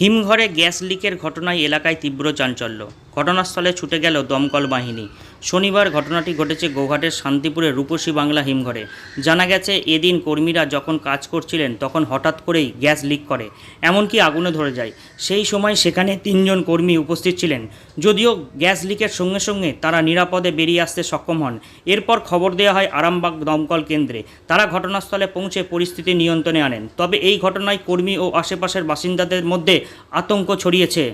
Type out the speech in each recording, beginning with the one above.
হিমঘরে গ্যাস লিকের ঘটনায় এলাকায় তীব্র চাঞ্চল্য। ঘটনাস্থলে ছুটে গেল দমকল বাহিনী। শনিবার ঘটনাটি ঘটেছে গৌহাটের শান্তিপুরের রূপসী বাংলা হিমঘরে। জানা গেছে, এদিন কর্মীরা যখন কাজ করছিলেন, তখন হঠাৎ করেই গ্যাস লিক করে, এমনকি আগুনে ধরে যায়। সেই সময় সেখানে তিনজন কর্মী উপস্থিত ছিলেন। যদিও গ্যাস লিকের সঙ্গে সঙ্গে তারা নিরাপদে বেরিয়ে আসতে সক্ষম হন। এরপর খবর দেওয়া হয় আরামবাগ দমকল কেন্দ্রে। তারা ঘটনাস্থলে পৌঁছে পরিস্থিতি নিয়ন্ত্রণে আনেন। তবে এই ঘটনায় কর্মী ও আশেপাশের বাসিন্দাদের মধ্যে আতঙ্ক ছড়িয়েছে।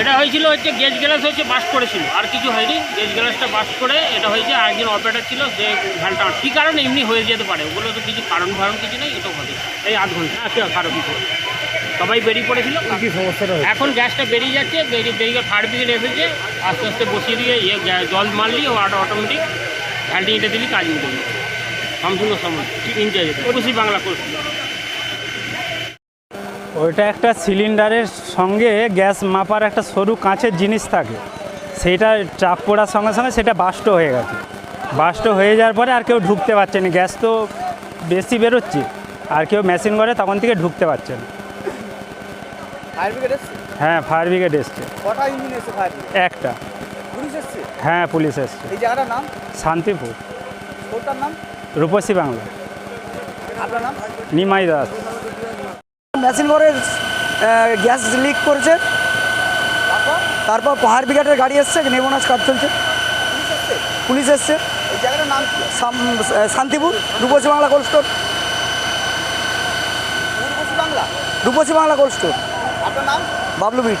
এটা হয়েছিল হচ্ছে গ্যাস গ্যালাস হচ্ছে বাস্ট করেছিল আর কিছু হয়নি। গ্যাস গ্যালাসটা বাস্ট করে এটা হয়েছে আর একজন অপারেটার ছিল যে ঘণ্টা কী কারণে এমনি হয়ে যেতে পারে? ওগুলো তো কিছু কারণ ফারণ কিছু নেই এটাও হবে। এই আধ ঘণ্টা। আছে কারও কিছু সবাই বেরিয়ে পড়েছিল। কি সমস্যাটা এখন গ্যাসটা বেরিয়ে যাচ্ছে বেরিয়ে বেরিয়ে ফায়ার ব্রিগেড এসেছে। আস্তে আস্তে বসিয়ে দিয়ে ইয়ে জল মারলি ও অটোমেটিক ঘান্টি এটা দিলি কাজ মিটে সম্পূর্ণ সময় ইনচার্জ বাংলা করছি ওইটা একটা সিলিন্ডারের সঙ্গে গ্যাস মাপার একটা সরু কাঁচের জিনিস থাকে। সেইটা চাপ পড়ার সঙ্গে সঙ্গে সেটা বাষ্ট হয়ে গেছে। বাষ্ট হয়ে যাওয়ার পরে আর কেউ ঢুকতে পারছে না। গ্যাস তো বেশি বেরোচ্ছে। আর কেউ মেশিন করে তখন থেকে ঢুকতে পারছে না। হ্যাঁ ফায়ার ব্রিগেড এসছে। একটা। হ্যাঁ পুলিশ এসছে। শান্তিপুর। রূপসী বাংলা। নিমাই দাস। মেশিন ঘরের গ্যাস লিক করছে। তারপর? পাহাড় বিঘাটের গাড়ি এসছে নেমনাজ কাজ চলছে। পুলিশ এসছে? পুলিশ এসছে। এই জায়গাটার নাম Shantipur Rupasi Bangla cold store. Rupasi Bangla? Cold store. আপনার নাম? বাবলু বিট।